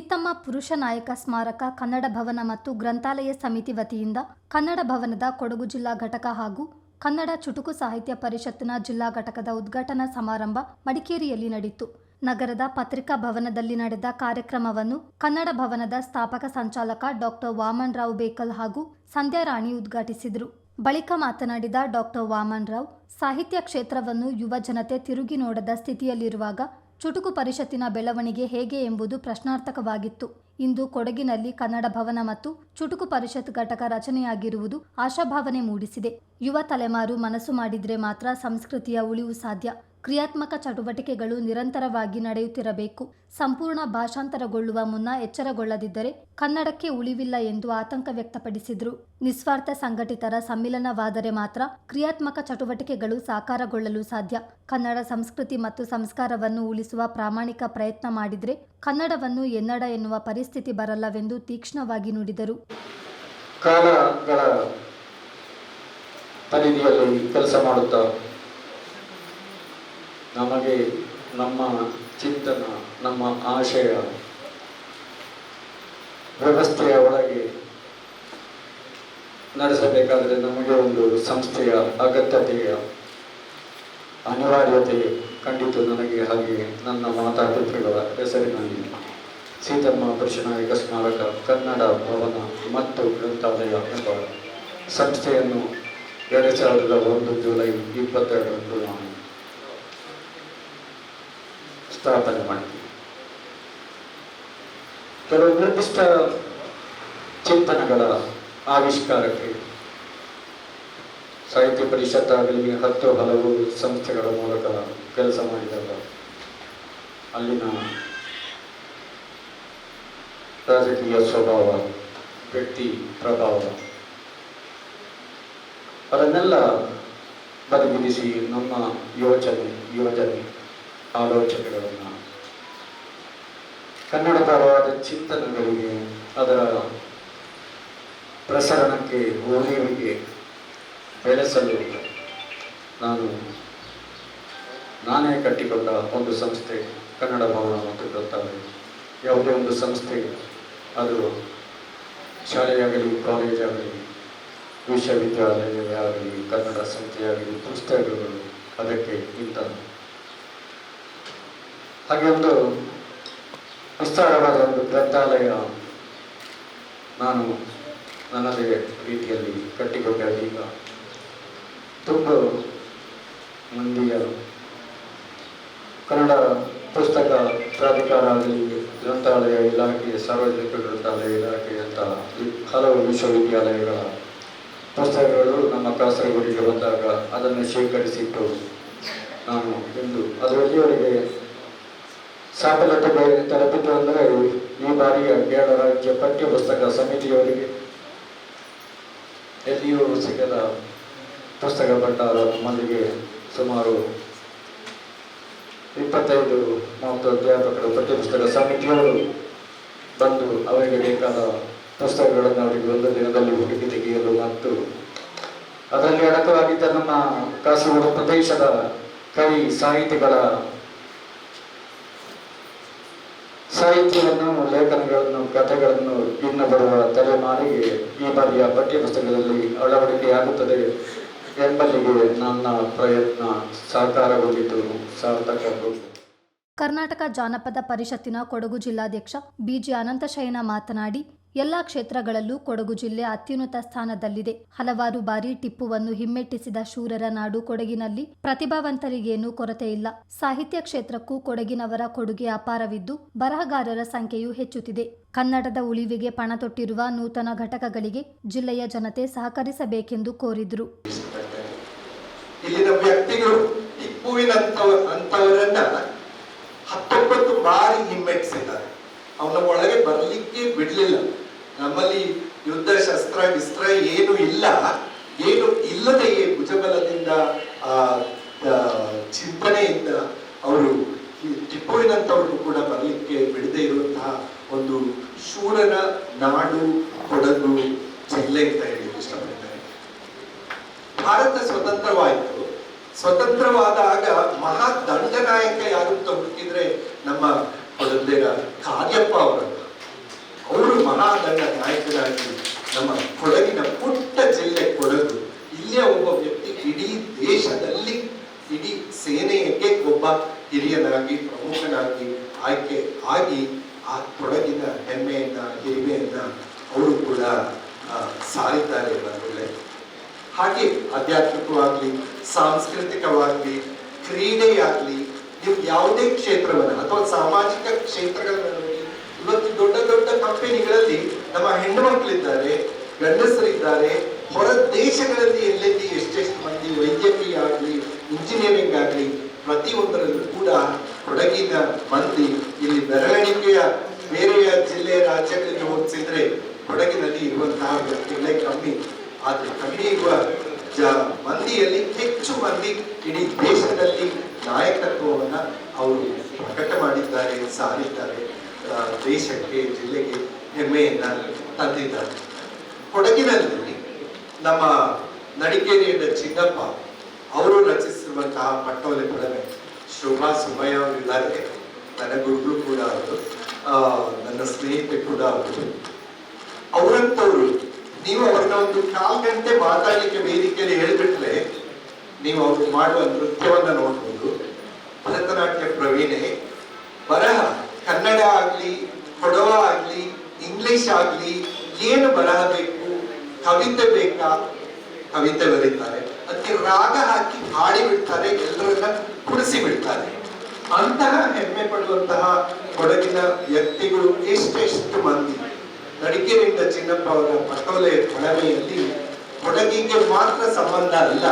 ಸೀತಮ್ಮ ಪುರುಷ ನಾಯಕ ಸ್ಮಾರಕ, ಕನ್ನಡ ಭವನ ಮತ್ತು ಗ್ರಂಥಾಲಯ ಸಮಿತಿ ವತಿಯಿಂದ ಕನ್ನಡ ಭವನದ ಕೊಡಗು ಜಿಲ್ಲಾ ಘಟಕ ಹಾಗೂ ಕನ್ನಡ ಚುಟುಕು ಸಾಹಿತ್ಯ ಪರಿಷತ್ತಿನ ಜಿಲ್ಲಾ ಘಟಕದ ಉದ್ಘಾಟನಾ ಸಮಾರಂಭ ಮಡಿಕೇರಿಯಲ್ಲಿ ನಡೆಯಿತು. ನಗರದ ಪತ್ರಿಕಾ ಭವನದಲ್ಲಿ ನಡೆದ ಕಾರ್ಯಕ್ರಮವನ್ನು ಕನ್ನಡ ಭವನದ ಸ್ಥಾಪಕ ಸಂಚಾಲಕ ಡಾಕ್ಟರ್ ವಾಮನ್ ರಾವ್ ಬೇಕಲ್ ಹಾಗೂ ಸಂಧ್ಯಾ ರಾಣಿ ಉದ್ಘಾಟಿಸಿದರು. ಬಳಿಕ ಮಾತನಾಡಿದ ಡಾಕ್ಟರ್ ವಾಮನ್ ರಾವ್ ಸಾಹಿತ್ಯ ಕ್ಷೇತ್ರವನ್ನು ಯುವ ಜನತೆ ತಿರುಗಿ ನೋಡದ ಸ್ಥಿತಿಯಲ್ಲಿರುವಾಗ ಚುಟುಕು ಪರಿಷತ್ತಿನ ಬೆಳವಣಿಗೆ ಹೇಗೆ ಎಂಬುದು ಪ್ರಶ್ನಾರ್ಥಕವಾಗಿತ್ತು. ಇಂದು ಕೊಡಗಿನಲ್ಲಿ ಕನ್ನಡ ಭವನ ಮತ್ತು ಚುಟುಕು ಪರಿಷತ್ ಘಟಕ ರಚನೆಯಾಗಿರುವುದು ಆಶಾಭಾವನೆ ಮೂಡಿಸಿದೆ. ಯುವ ತಲೆಮಾರು ಮನಸ್ಸು ಮಾಡಿದ್ರೆ ಮಾತ್ರ ಸಂಸ್ಕೃತಿಯ ಉಳಿವು ಸಾಧ್ಯ. ಕ್ರಿಯಾತ್ಮಕ ಚಟುವಟಿಕೆಗಳು ನಿರಂತರವಾಗಿ ನಡೆಯುತ್ತಿರಬೇಕು. ಸಂಪೂರ್ಣ ಭಾಷಾಂತರಗೊಳ್ಳುವ ಮುನ್ನ ಎಚ್ಚರಗೊಳ್ಳದಿದ್ದರೆ ಕನ್ನಡಕ್ಕೆ ಉಳಿವಿಲ್ಲ ಎಂದು ಆತಂಕ ವ್ಯಕ್ತಪಡಿಸಿದರು. ನಿಸ್ವಾರ್ಥ ಸಂಘಟಿತರ ಸಮ್ಮಿಲನವಾದರೆ ಮಾತ್ರ ಕ್ರಿಯಾತ್ಮಕ ಚಟುವಟಿಕೆಗಳು ಸಾಕಾರಗೊಳ್ಳಲು ಸಾಧ್ಯ. ಕನ್ನಡ ಸಂಸ್ಕೃತಿ ಮತ್ತು ಸಂಸ್ಕಾರವನ್ನು ಉಳಿಸುವ ಪ್ರಾಮಾಣಿಕ ಪ್ರಯತ್ನ ಮಾಡಿದರೆ ಕನ್ನಡವನ್ನು ಎನ್ನಡ ಎನ್ನುವ ಪರಿಸ್ಥಿತಿ ಬರಲ್ಲವೆಂದು ತೀಕ್ಷ್ಣವಾಗಿ ನುಡಿದರು. ಕೆಲಸ ಮಾಡುತ್ತಾ ನಮಗೆ ನಮ್ಮ ಚಿಂತನ, ನಮ್ಮ ಆಶಯ ವ್ಯವಸ್ಥೆಯ ಒಳಗೆ ನಡೆಸಬೇಕಾದರೆ ನಮಗೆ ಒಂದು ಸಂಸ್ಥೆಯ ಅಗತ್ಯತೆಯ ಅನಿವಾರ್ಯತೆ ಕಂಡಿತು ನನಗೆ ಹಾಗೆ ನನ್ನ ಮಾತಾಡುತ್ತಿರುವ ಹೆಸರಿನಲ್ಲಿ. ಸೀತಮ್ಮ ಪುರುಷನಾಯಕ ಸ್ಮಾರಕ, ಕನ್ನಡ ಭವನ ಮತ್ತು ಗ್ರಂಥಾಲಯ ಎಂಬ ಸಂಸ್ಥೆಯನ್ನು ಎರಡು ಸಾವಿರದ ಒಂದು ಜುಲೈ ಇಪ್ಪತ್ತೆರಡರಂದು ನಾನು ಸ್ಥಾಪನೆ ಮಾಡ್ತೀವಿ ಕೆಲವು ನಿರ್ದಿಷ್ಟ ಚಿಂತನೆಗಳ ಆವಿಷ್ಕಾರಕ್ಕೆ ಸಾಹಿತ್ಯ ಪರಿಷತ್ ಆಗಲಿ, ಹತ್ತು ಹಲವು ಸಂಸ್ಥೆಗಳ ಮೂಲಕ ಕೆಲಸ ಮಾಡಿದಾಗ ಅಲ್ಲಿನ ರಾಜಕೀಯ ಸ್ವಭಾವ, ವ್ಯಕ್ತಿ ಪ್ರಭಾವ ಅದನ್ನೆಲ್ಲ ಬದಿಗಿರಿಸಿ ನಮ್ಮ ಯೋಚನೆ, ಯೋಜನೆ ಆಲೋಚನೆಗಳನ್ನು. ಕನ್ನಡಪರವಾದ ಚಿಂತನೆಗಳಿಗೆ, ಅದರ ಪ್ರಸರಣಕ್ಕೆ ಉಳಿವಿಗೆ ಬೆಳೆಸಲು ನಾನು, ನಾನೇ ಕಟ್ಟಿಕೊಂಡ ಒಂದು ಸಂಸ್ಥೆ, ಕನ್ನಡ ಭವನ ಮತ್ತು ಗ್ರಂಥಾಲಯ. ಯಾವುದೇ ಒಂದು ಸಂಸ್ಥೆ, ಅದು ಶಾಲೆಯಾಗಲಿ, ಕಾಲೇಜಾಗಲಿ ವಿಶ್ವವಿದ್ಯಾಲಯವೇ ಆಗಲಿ ಕನ್ನಡ ಸಂಸ್ಥೆಯಾಗಲಿ, ಪುಸ್ತಕಗಳು, ಅದಕ್ಕೆ ಇಂಥ ಹಾಗೆ ಒಂದು ವಿಸ್ತಾರವಾದ ಒಂದು ಗ್ರಂಥಾಲಯ ನಾನು ನನ್ನದೇ ರೀತಿಯಲ್ಲಿ ಕಟ್ಟಿಕೊಂಡಿದ್ದೆ ಈಗ ತುಂಬ ಮಂದಿಯ ಕನ್ನಡ ಪುಸ್ತಕ ಪ್ರಾಧಿಕಾರ ಆಗಲಿ, ಗ್ರಂಥಾಲಯ ಇಲಾಖೆ, ಸಾರ್ವಜನಿಕ ಗ್ರಂಥಾಲಯ ಇಲಾಖೆ ಅಂತ ಹಲವು ವಿಶ್ವವಿದ್ಯಾಲಯಗಳ ಪುಸ್ತಕಗಳು ನಮ್ಮ ಕಾಸರಗೋಡಿಗೆ ಬಂದಾಗ ಅದನ್ನು ಶೇಖರಿಸಿಟ್ಟು ನಾನು ಎಂದು ಅದು ಎಲ್ಲಿಯವರೆಗೆ ಸಾಫಲ್ಯತೆ ತಲುಪಿತು ಅಂದರೆ ಈ ಬಾರಿಯ ಕೇರಳ ರಾಜ್ಯ ಪಠ್ಯ ಪುಸ್ತಕ ಸಮಿತಿಯವರಿಗೆ. ಎಲ್ಲಿಯೂ ಸಿಗದ ಪುಸ್ತಕ ಭಂಡಾರ ನಮ್ಮಲ್ಲಿಗೆ ಸುಮಾರು ಇಪ್ಪತ್ತೈದು, ಮೂವತ್ತು ಅಧ್ಯಾಪಕರು ಪಠ್ಯಪುಸ್ತಕ ಸಮಿತಿಯವರು ಬಂದು ಅವರಿಗೆ ಬೇಕಾದ ಪುಸ್ತಕಗಳನ್ನು ಅವರಿಗೆ ಒಂದು ದಿನದಲ್ಲಿ ಹುಡುಕಿ ತೆಗೆಯಲು ಮತ್ತು ಅದರಲ್ಲಿ ಅಡಕವಾಗಿದ್ದ ನಮ್ಮ ಕಾಸರಗೋಡು ಪ್ರದೇಶದ ಕವಿ ಸಾಹಿತಿಗಳ ಸಾಹಿತ್ಯವನ್ನು, ಲೇಖನಗಳನ್ನು, ಕಥೆಗಳನ್ನು ಇನ್ನು ಬರುವ ತಲೆಮಾರಿಗೆ ಈ ಬಾರಿಯ ಪಠ್ಯಪುಸ್ತಕದಲ್ಲಿ ಅಳವಡಿಕೆಯಾಗುತ್ತದೆ ಎಂಬಲ್ಲಿಗೆ ನನ್ನ ಪ್ರಯತ್ನ ಸಾಕಾರಗೊಂಡಿತು, ಸಾರ್ಥಕಗೊಂಡಿತು. ಕರ್ನಾಟಕ ಜಾನಪದ ಪರಿಷತ್ತಿನ ಕೊಡಗು ಜಿಲ್ಲಾಧ್ಯಕ್ಷ ಬಿಜಿ ಅನಂತಶಯನ ಮಾತನಾಡಿ ಎಲ್ಲಾ ಕ್ಷೇತ್ರಗಳಲ್ಲೂ ಕೊಡಗು ಜಿಲ್ಲೆ ಅತ್ಯುನ್ನತ ಸ್ಥಾನದಲ್ಲಿದೆ. ಹಲವಾರು ಬಾರಿ ಟಿಪ್ಪುವನ್ನು ಹಿಮ್ಮೆಟ್ಟಿಸಿದ ಶೂರರ ನಾಡು ಕೊಡಗಿನಲ್ಲಿ ಪ್ರತಿಭಾವಂತರಿಗೇನೂ ಕೊರತೆ ಇಲ್ಲ. ಸಾಹಿತ್ಯ ಕ್ಷೇತ್ರಕ್ಕೂ ಕೊಡಗಿನವರ ಕೊಡುಗೆ ಅಪಾರವಿದ್ದು, ಬರಹಗಾರರ ಸಂಖ್ಯೆಯೂ ಹೆಚ್ಚುತ್ತಿದೆ. ಕನ್ನಡದ ಉಳಿವಿಗೆ ಪಣ ತೊಟ್ಟಿರುವ ನೂತನ ಘಟಕಗಳಿಗೆ ಜಿಲ್ಲೆಯ ಜನತೆ ಸಹಕರಿಸಬೇಕೆಂದು ಕೋರಿದ್ರು. ಬಾರಿ ಹಿಮ್ಮೆಟ್ಟಿಸಿದ್ದಾರೆ. ಅವನ ಒಳಗೆ ಬರಲಿಕ್ಕೆ ಬಿಡ್ಲಿಲ್ಲ. ನಮ್ಮಲ್ಲಿ ಯುದ್ಧ ಶಸ್ತ್ರ ವಿಸ್ತ್ರ ಏನು ಇಲ್ಲ. ಏನು ಇಲ್ಲದೆಯೇ ಭುಜಬಲದಿಂದ, ಆ ಚಿಂತನೆಯಿಂದ ಅವರು ಟಿಪ್ಪುವಿನಂತವ್ರನ್ನು ಕೂಡ ಬರಲಿಕ್ಕೆ ಬಿಡದೆ ಇರುವಂತಹ ಒಂದು ಶೂರನ ನಾಡು ಕೊಡಗು ಜಿಲ್ಲೆ ಅಂತ ಹೇಳಿ ಇಷ್ಟಪಡ್ತಾರೆ. ಭಾರತ ಸ್ವತಂತ್ರವಾಯಿತು. ಸ್ವತಂತ್ರವಾದಾಗ ಮಹಾ ದಂಡನಾಯಕ ಯಾರು ಅಂತ ಹುಡುಕಿದ್ರೆ ನಮ್ಮ ಕೊಡಂದೇರ ಕಾರ್ಯಪ್ಪ ಅವರನ್ನ. ಮಹಾದಂಡ ನಾಯಕರಾಗಿ ನಮ್ಮ ಕೊಡಗಿನ ಪುಟ್ಟ ಜಿಲ್ಲೆ ಕೊಡಗು. ಇಲ್ಲಿಯ ಒಬ್ಬ ವ್ಯಕ್ತಿ ಇಡೀ ದೇಶದಲ್ಲಿ, ಇಡೀ ಸೇನೆಯಕ್ಕೆ ಒಬ್ಬ ಹಿರಿಯನಾಗಿ, ಪ್ರಮುಖನಾಗಿ ಆಯ್ಕೆ ಆಗಿ ಆ ಕೊಡಗಿನ ಹೆಮ್ಮೆಯನ್ನ, ಹಿರಿಮೆಯನ್ನ ಅವರು ಕೂಡ ಸಾರಿದ್ದಾರೆ ಬಂಧುಗಳೇ ಹಾಗೆ ಆಧ್ಯಾತ್ಮಿಕವಾಗಲಿ ಸಾಂಸ್ಕೃತಿಕವಾಗಲಿ ಕ್ರೀಡೆಯಾಗಲಿ ನೀವು ಯಾವುದೇ ಕ್ಷೇತ್ರವನ್ನು ಅಥವಾ ಸಾಮಾಜಿಕ ಕ್ಷೇತ್ರಗಳನ್ನ ಇವತ್ತು ದೊಡ್ಡ ದೊಡ್ಡ ಕಂಪನಿಗಳಲ್ಲಿ ನಮ್ಮ ಹೆಣ್ಣು ಮಕ್ಕಳಿದ್ದಾರೆ ಗಂಡಸರಿದ್ದಾರೆ, ಹೊರ ದೇಶಗಳಲ್ಲಿ ಎಲ್ಲೆಲ್ಲಿ ಎಷ್ಟೆಷ್ಟು ಮಂದಿ ವೈದ್ಯಕೀಯ ಆಗಲಿ ಇಂಜಿನಿಯರಿಂಗ್ ಆಗಲಿ ಪ್ರತಿಯೊಂದರಲ್ಲೂ ಕೂಡ ಕೊಡಗಿನ ಮಂದಿ ಇಲ್ಲಿ ಬೆರಳಿಕೆಯ ಬೇರೆಯ ಜಿಲ್ಲೆ ರಾಜ್ಯಗಳಿಗೆ ಹೋಲಿಸಿದ್ರೆ ಕೊಡಗಿನಲ್ಲಿ ಇರುವಂತಹ ವ್ಯಕ್ತಿಗಳೇ ಕಮ್ಮಿ. ಆದ್ರೆ ಕಮ್ಮಿ ಇರುವ ಜ ಮಂದಿಯಲ್ಲಿ ಹೆಚ್ಚು ಮಂದಿ ಇಡೀ ದೇಶದಲ್ಲಿ ನಾಯಕತ್ವವನ್ನು ಅವರು ಪ್ರಕಟ ಮಾಡಿದ್ದಾರೆ, ಸಾರಿದ್ದಾರೆ. ದೇಶಕ್ಕೆ, ಜಿಲ್ಲೆಗೆ ಹೆಮ್ಮೆಯನ್ನ ತಂದಿದ್ದಾರೆ. ಕೊಡಗಿನಲ್ಲಿ ನಮ್ಮ ನಡಿಕೇರಿಯಿಂದ ಚಿನ್ನಪ್ಪ ಅವರು ರಚಿಸಿರುವಂತಹ ಪಟ್ಟೋಲೆ ಪಡವೆ, ಶೋಭಾ ಸುಬ್ಬಯ್ಯ ಅವರಿದ್ದಾರೆ ನನ್ನ ಗುರುಗಳು ಕೂಡ ಅವರು ನನ್ನ ಸ್ನೇಹಿತೆ ಕೂಡ ಅವರು. ಅವರಂತವ್ರು, ನೀವು ಅವ್ರನ್ನ ಒಂದು ಕಾಲ್ ಗಂಟೆ ಮಾತಾಡಲಿಕ್ಕೆ ವೇದಿಕೆಯಲ್ಲಿ ಹೇಳ್ಬಿಟ್ರೆ, ನೀವು ಅವ್ರು ಮಾಡುವ ನೃತ್ಯವನ್ನು ನೋಡ್ಬೋದು. ಭರತನಾಟ್ಯ ಪ್ರವೀಣೆ ಕನ್ನಡ ಆಗ್ಲಿ ಕೊಡವ ಆಗ್ಲಿ, ಇಂಗ್ಲಿಷ್ ಆಗ್ಲಿ, ಏನು ಬರಹಬೇಕು, ಕವಿತೆ ಬೇಕಾ? ಕವಿತೆ ಬರೀತಾರೆ. ಅದಕ್ಕೆ ರಾಗ ಹಾಕಿ ಹಾಡಿ ಬಿಡ್ತಾರೆ, ಎಲ್ಲರನ್ನ ಕುಡಿಸಿ ಬಿಡ್ತಾರೆ. ಅಂತಹ ಹೆಮ್ಮೆ ಪಡುವಂತಹ ಕೊಡಗಿನ ವ್ಯಕ್ತಿಗಳು ಎಷ್ಟೆಷ್ಟು ಮಂದಿ. ನಡಿಕೆರೆಯಿಂದ ಚಿನ್ನಪ್ಪ ಅವರ ಪಟೋಲೆ ಕೊಳವೆಯಲ್ಲಿ ಕೊಡಗಿಗೆ ಮಾತ್ರ ಸಂಬಂಧ ಅಲ್ಲ,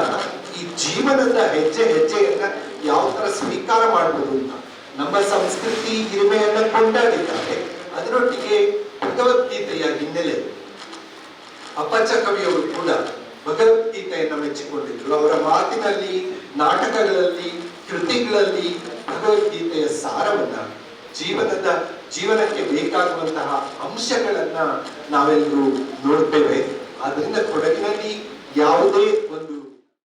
ಈ ಜೀವನದ ಹೆಜ್ಜೆ ಹೆಜ್ಜೆಯನ್ನ ಯಾವ ತರ ಸ್ವೀಕಾರ ಮಾಡಬಹುದು ಅಂತ. ನಮ್ಮ ಸಂಸ್ಕೃತಿ ಹಿರಿಮೆಯನ್ನ ಕೊಂಡಾಡಿದ್ದಾರೆ. ಅದರೊಟ್ಟಿಗೆ ಭಗವದ್ಗೀತೆಯ ಹಿನ್ನೆಲೆ. ಅಪಚ ಕವಿಯವರು ಕೂಡ ಭಗವದ್ಗೀತೆಯನ್ನು ಮೆಚ್ಚಿಕೊಂಡಿದ್ರು. ಅವರ ಮಾತಿನಲ್ಲಿ, ನಾಟಕಗಳಲ್ಲಿ, ಕೃತಿಗಳಲ್ಲಿ ಭಗವದ್ಗೀತೆಯ ಸಾರವನ್ನ, ಜೀವನದ, ಜೀವನಕ್ಕೆ ಬೇಕಾಗುವಂತಹ ಅಂಶಗಳನ್ನ ನಾವೆಲ್ಲರೂ ನೋಡ್ತೇವೆ. ಆದ್ರಿಂದ ಕೊಡಗಿನಲ್ಲಿ ಯಾವುದೇ ಒಂದು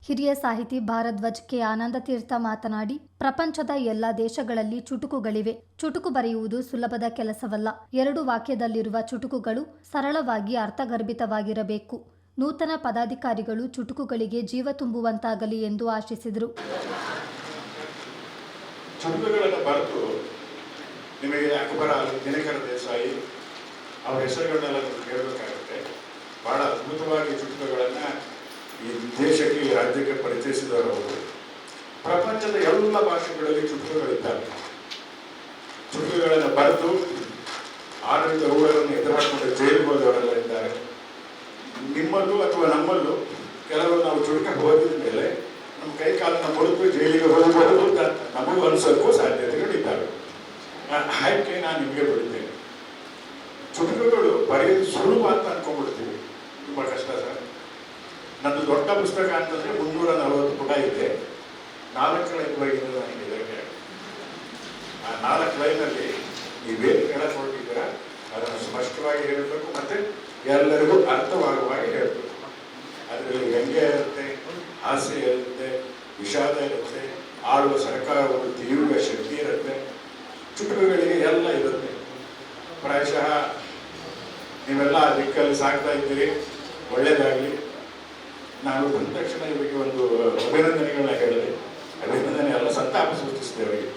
ಹಿರಿಯ ಸಾಹಿತಿ ಭಾರದ್ವಾಜ್ ಕೆ ಆನಂದ ತೀರ್ಥ ಮಾತನಾಡಿ, ಪ್ರಪಂಚದ ಎಲ್ಲ ದೇಶಗಳಲ್ಲಿ ಚುಟುಕುಗಳಿವೆ. ಚುಟುಕು ಬರೆಯುವುದು ಸುಲಭದ ಕೆಲಸವಲ್ಲ. ಎರಡು ವಾಕ್ಯದಲ್ಲಿರುವ ಚುಟುಕುಗಳು ಸರಳವಾಗಿ ಅರ್ಥಗರ್ಭಿತವಾಗಿರಬೇಕು. ನೂತನ ಪದಾಧಿಕಾರಿಗಳು ಚುಟುಕುಗಳಿಗೆ ಜೀವ ತುಂಬುವಂತಾಗಲಿ ಎಂದು ಆಶಿಸಿದರು. ನಿಮಗೆ ಅಕ್ಬರ ದಿನಕರ ದೇಸಾಯಿ, ಅವರ ಹೆಸರುಗಳನ್ನೆಲ್ಲ ಕೇಳಬೇಕಾಗುತ್ತೆ ಬಹಳ ಅದ್ಭುತವಾಗಿ ಚುಟುಕುಗಳನ್ನು ಈ ದೇಶಕ್ಕೆ ಈ ರಾಜ್ಯಕ್ಕೆ ಪರಿಚಯಿಸಿದವರು ಪ್ರಪಂಚದ ಎಲ್ಲ ಭಾಷೆಗಳಲ್ಲಿ ಚುಟುಕುಗಳಿದ್ದಾವೆ ಚುಟುಕುಗಳನ್ನು ಬರೆದು ಆಡಳಿತ ಊರನ್ನು ಎದುರಾಕೊಂಡು ಜೈಲಿಗೆ ಹೋದವರೆಲ್ಲ ಇದ್ದಾರೆ. ನಿಮ್ಮಲ್ಲೂ ಅಥವಾ ನಮ್ಮಲ್ಲೂ ಕೆಲವರು ನಾವು ಚುಟುಕ ಹೋದಿದ ಮೇಲೆ ನಮ್ಮ ಕೈ ಕಾಲನ್ನ ಮುಳುಗು ಜೈಲಿಗೆ ಹೋಗಬಹುದು ಅಂತ ನಮಗೂ ಅನಿಸೋಕ್ಕೂ ಸಾಧ್ಯತೆಗಳಿದ್ದಾವೆ ಆಯ್ಕೆ ನಾನು ನಿಮಗೆ ಬಿಡುತ್ತೇನೆ ಚುಟುಕುಗಳು ಬರೆಯೋದು ಸುಲಭ ಅಂತ ಅನ್ಕೊಂಡ್ಬಿಡ್ತೀವಿ. ತುಂಬ ಕಷ್ಟ ಸರ್. ದೊಡ್ಡ ಪುಸ್ತಕ ಅಂತಂದ್ರೆ ಮುನ್ನೂರ ನಲವತ್ತು ಪುಟ ಇದೆ. ನಾಲ್ಕು ಲೈನ್ ಬರೆಯುವುದು ನನಗೆ ಇದಕ್ಕೆ ಆ ನಾಲ್ಕು ಲೈನಲ್ಲಿ ನೀವೇನು ಹೇಳಕ್ ಹೊರಟಿದ್ದೀರಾ ಅದನ್ನು ಸ್ಪಷ್ಟವಾಗಿ ಹೇಳಬೇಕು ಮತ್ತೆ ಎಲ್ಲರಿಗೂ ಅರ್ಥವಾಗುವ ಹಾಗೆ ಹೇಳಬೇಕು. ಅದರಲ್ಲಿ ವ್ಯಂಗ್ಯ ಇರುತ್ತೆ, ಹಾಸ್ಯ ಇರುತ್ತೆ, ವಿಷಾದ ಇರುತ್ತೆ, ಆಳುವ ಸರ್ಕಾರ ಒಂದು ತೀವ್ರ ಶಕ್ತಿ ಇರುತ್ತೆ, ಚುಟುಕುಗಳಿಗೆ ಎಲ್ಲ ಇರುತ್ತೆ. ಪ್ರಾಯಶಃ ನೀವೆಲ್ಲ ದಿಕ್ಕಲ್ಲಿ ಸಾಕ್ತಾ ಇದ್ದೀರಿ, ಒಳ್ಳೇದಾಗಲಿ ನಾನು ಬಂದ ತಕ್ಷಣ ಇವರಿಗೆ ಒಂದು ಅಭಿನಂದನೆಗಳನ್ನ ಹೇಳಿದೆ ಅಭಿನಂದನೆ ಎಲ್ಲ ಅವರಿಗೆ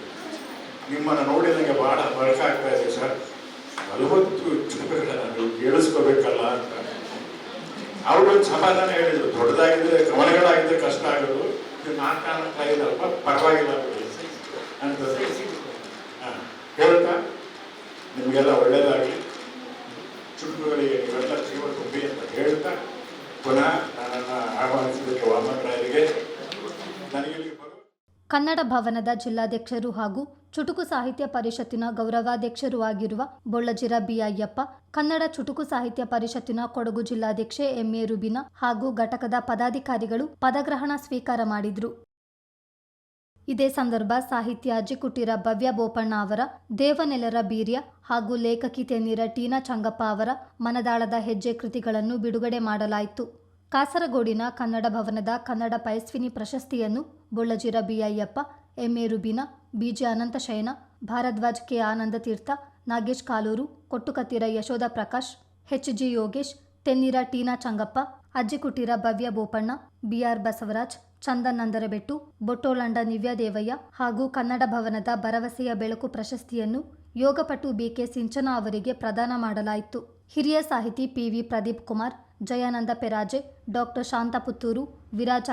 ನಿಮ್ಮನ್ನು ನೋಡಿ ನನಗೆ ಬಹಳ ಬಳಕ ಆಗ್ತಾ ಇದೆ ಸರ್. ನಲವತ್ತು ನಾನು ಕೇಳಿಸ್ಕೋಬೇಕಲ್ಲ ಅಂತ. ಅವರು ಸಮಾಧಾನ ಹೇಳಿದ್ರು. ದೊಡ್ಡದಾಗಿದ್ರೆ ಗಮನಗಳಾಗಿದ್ರೆ ಕಷ್ಟ ಆಗೋದು. ಇದು ನಾಲ್ಕು ಕಾರಣಕ್ಕೆ ಐದಲ್ಪ ಪರವಾಗಿಲ್ಲ ಅಂತ ಹಾ, ಹೇಳ್ತಾ ನಿಮಗೆಲ್ಲ ಒಳ್ಳೇದಾಗಲಿ. ಚುಟುಕುಗಳಿಗೆ ನೀವೆಲ್ಲ ಜೀವ ತುಂಬಿ ಅಂತ ಹೇಳ್ತಾ ಪುನಃ ನನ್ನನ್ನು ಆಹ್ವಾನಿಸಿದ್ದಕ್ಕೆ ವಾಮನರಾಯರಿಗೆ ನನಗೆ ಇಲ್ಲಿ ಬರೋ ಕನ್ನಡ ಭವನದ ಜಿಲ್ಲಾಧ್ಯಕ್ಷರು ಹಾಗೂ ಚುಟುಕು ಸಾಹಿತ್ಯ ಪರಿಷತ್ತಿನ ಗೌರವಾಧ್ಯಕ್ಷರೂ ಆಗಿರುವ ಬೊಳ್ಳಜಿರ ಬಿ ಅಯ್ಯಪ್ಪ ಕನ್ನಡ ಚುಟುಕು ಸಾಹಿತ್ಯ ಪರಿಷತ್ತಿನ ಕೊಡಗು ಜಿಲ್ಲಾಧ್ಯಕ್ಷೆ ಎಂಎ ರುಬಿನ ಹಾಗೂ ಘಟಕದ ಪದಾಧಿಕಾರಿಗಳು ಪದಗ್ರಹಣ ಸ್ವೀಕಾರ ಮಾಡಿದ್ರು. ಇದೇ ಸಂದರ್ಭ ಸಾಹಿತ್ಯ ಅಜ್ಜಿಕುಟ್ಟಿರ ಭವ್ಯ ಬೋಪಣ್ಣ ಅವರ, ದೇವನೆಲರ ಬೀರ್ಯ ಹಾಗೂ ಲೇಖಕಿ ತೆನ್ನೀರ ಟೀನಾ ಚಂಗಪ್ಪ ಅವರ ಮನದಾಳದ ಹೆಜ್ಜೆ ಕೃತಿಗಳನ್ನು ಬಿಡುಗಡೆ ಮಾಡಲಾಯಿತು. ಕಾಸರಗೋಡಿನ ಕನ್ನಡ ಭವನದ ಕನ್ನಡ ಪಯಸ್ವಿನಿ ಪ್ರಶಸ್ತಿಯನ್ನು Bollajira ಬಿಐಯಪ್ಪ M A Rubina B J Ananthashayana, Bharadwaj K Ananda Theertha Nagesh Kaluru, Kottukathira Yashoda Prakash H G Yogesh, Tenneera Tina Changappa, Ajjikuteera Bhavya Bopanna B R Basavaraj, Chandan Nandarabettu Bottolanda Nivyadevaiah ಹಾಗೂ ಕನ್ನಡ ಭವನದ ಭರವಸೆಯ ಬೆಳಕು ಪ್ರಶಸ್ತಿಯನ್ನು ಯೋಗಪಟು BK ಸಿಂಚನ ಅವರಿಗೆ ಪ್ರದಾನ ಮಾಡಲಾಯಿತು. ಹಿರಿಯ ಸಾಹಿತಿ P V Pradeep Kumar Jayananda Peraje, doctor Shanthaputtur Puttur Viraj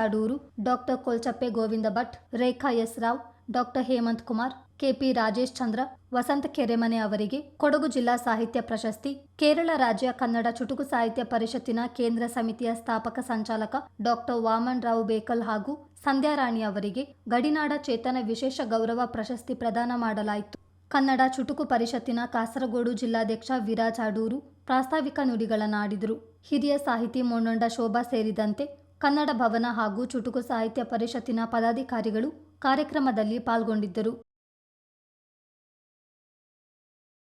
doctor Kolchappe Govinda Bhat, Rekha S Rao, doctor Hemanth Kumar, K P Rajesh Chandra, Vasantha Keremane ಅವರಿಗೆ ಕೊಡಗು ಜಿಲ್ಲಾ ಸಾಹಿತ್ಯ ಪ್ರಶಸ್ತಿ, ಕೇರಳ ರಾಜ್ಯ ಕನ್ನಡ ಚುಟುಕು ಸಾಹಿತ್ಯ ಪರಿಷತ್ತಿನ ಕೇಂದ್ರ ಸಮಿತಿಯ ಸ್ಥಾಪಕ ಸಂಚಾಲಕ ಡಾಕ್ಟರ್ ವಾಮನ್ ರಾವ್ ಬೇಕಲ್ ಹಾಗೂ ಸಂಧ್ಯಾರಾಣಿ ಅವರಿಗೆ ಗಡಿನಾಡ ಚೇತನ ವಿಶೇಷ ಗೌರವ ಪ್ರಶಸ್ತಿ ಪ್ರದಾನ ಮಾಡಲಾಯಿತು. ಕನ್ನಡ ಚುಟುಕು ಪರಿಷತ್ತಿನ ಕಾಸರಗೋಡು ಜಿಲ್ಲಾಧ್ಯಕ್ಷ ವಿರಾಜ್ ಆಡೂರು ಪ್ರಾಸ್ತಾವಿಕ ನುಡಿಗಳನ್ನಾಡಿದರು. ಹಿರಿಯ ಸಾಹಿತಿ ಮೊನ್ನೊಂಡ ಶೋಭಾ ಸೇರಿದಂತೆ ಕನ್ನಡ ಭವನ ಹಾಗೂ ಚುಟುಕು ಸಾಹಿತ್ಯ ಪರಿಷತ್ತಿನ ಪದಾಧಿಕಾರಿಗಳು ಕಾರ್ಯಕ್ರಮದಲ್ಲಿ ಪಾಲ್ಗೊಂಡಿದ್ದರು.